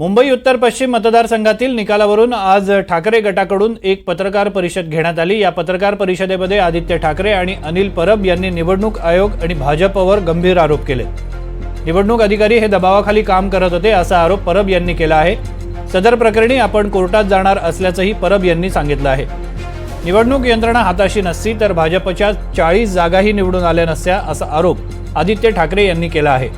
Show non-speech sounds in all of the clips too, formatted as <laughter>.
मुंबई उत्तर पश्चिम मतदारसंघातील निकालावरून आज ठाकरे गटाकडून एक पत्रकार परिषद घेण्यात आली. या पत्रकार परिषदेमध्ये आदित्य ठाकरे आणि अनिल परब यांनी निवडणूक आयोग आणि भाजपवर गंभीर आरोप केले. निवडणूक अधिकारी हे दबावाखाली काम करत होते असा आरोप परब यांनी केला आहे. सदर प्रकरणी आपण कोर्टात जाणार असल्याचंही परब यांनी सांगितलं आहे. निवडणूक यंत्रणा हाताशी नसती तर भाजपच्या चाळीस जागाही निवडून आल्या नसत्या असा आरोप आदित्य ठाकरे यांनी केला आहे.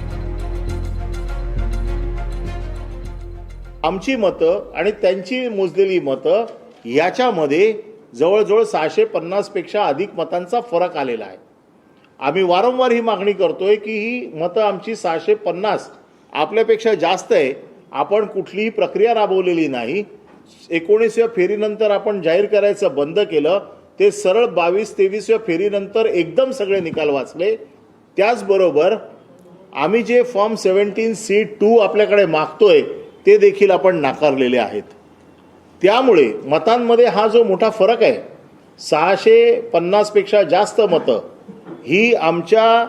आमची मतं आणि त्यांची मोजलेली मतं याच्यामध्ये जवळजवळ सहाशे पन्नासपेक्षा अधिक मतांचा फरक आलेला आहे. आम्ही वारंवार ही मागणी करतोय की ही मतं आमची सहाशे पन्नास आपल्यापेक्षा जास्त आहे. आपण कुठलीही प्रक्रिया राबवलेली नाही. एकोणीसव्या फेरीनंतर आपण जाहीर करायचं बंद केलं. ते सरळ बावीस तेवीसव्या फेरीनंतर एकदम सगळे निकाल वाचले. त्याचबरोबर आम्ही जे फॉर्म सेव्हन्टीन सी टू आपल्याकडे मागतोय ते देखील आपण नाकारलेले आहेत. त्यामुळे मतांमध्ये हा जो मोठा फरक आहे सहाशे पन्नासपेक्षा जास्त मतं ही आमच्या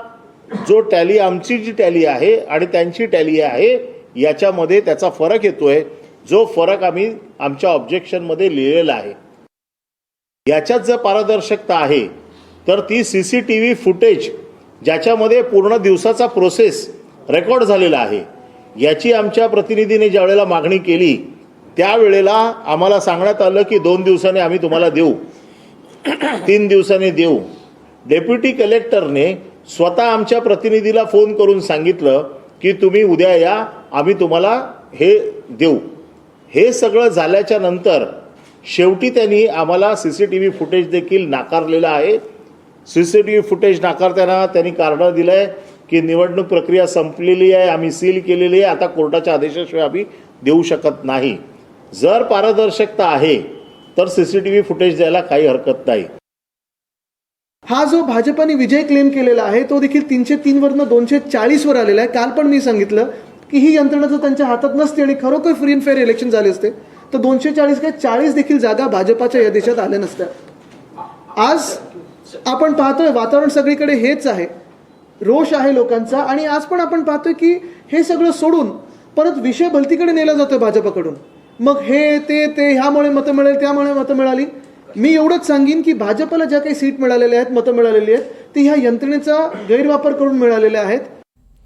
जो टॅली आमची जी टॅली आहे आणि त्यांची टॅली आहे याच्यामध्ये त्याचा फरक येतो आहे जो फरक आम्ही आमच्या ऑब्जेक्शनमध्ये लिहिलेला आहे. याच्यात जर पारदर्शकता आहे तर ती C C T V footage ज्याच्यामध्ये पूर्ण दिवसाचा प्रोसेस रेकॉर्ड झालेला आहे याची आमच्या प्रतिनिधीने ज्यावेळेला मागणी केली त्यावेळेला आम्हाला सांगण्यात आलं की दोन दिवसांनी आम्ही तुम्हाला देऊ. <clears throat> तीन दिवसांनी देऊ. डेप्युटी कलेक्टरने स्वतः आमच्या प्रतिनिधीला फोन करून सांगितलं की तुम्ही उद्या या आम्ही तुम्हाला हे देऊ. हे सगळं झाल्याच्यानंतर शेवटी त्यांनी आम्हाला C C T V footage देखील नाकारलेलं आहे. C C T V footage नाकारताना त्यांनी कार्ड दिलं आहे की निवडणूक प्रक्रिया संपलेली आहे आम्ही सील केलेली आहे आता कोर्टाच्या आदेशाशिवाय आम्ही देऊ शकत नाही. जर पारदर्शकता आहे तर C C T V footage द्यायला काही हरकत नाही. हा जो भाजपाने विजय क्लेम केलेला आहे तो देखील तीनशे तीन वरनं दोनशे चाळीस वर आलेला आहे. काल पण मी सांगितलं की ही यंत्रणा जर त्यांच्या हातात नसते आणि खरोखर फ्री अँड फेअर इलेक्शन झाले असते तर दोनशे चाळीस काय चाळीस देखील जागा भाजपाच्या या देशात आल्या नसत्या. आज आपण पाहतोय वातावरण सगळीकडे हेच आहे. रोष आहे लोकांचा आणि आज पण आपण पाहतोय की हे सगळं सोडून परत विषय भलतीकडे नेला जातोय भाजपकडून. मग हे ते ते ह्यामुळे मतं मिळेल त्यामुळे मतं मिळाली. मी एवढंच सांगेन की भाजपला ज्या काही सीट मिळालेल्या आहेत मतं मिळालेली आहेत ती ह्या यंत्रणेचा गैरवापर करून मिळालेल्या आहेत.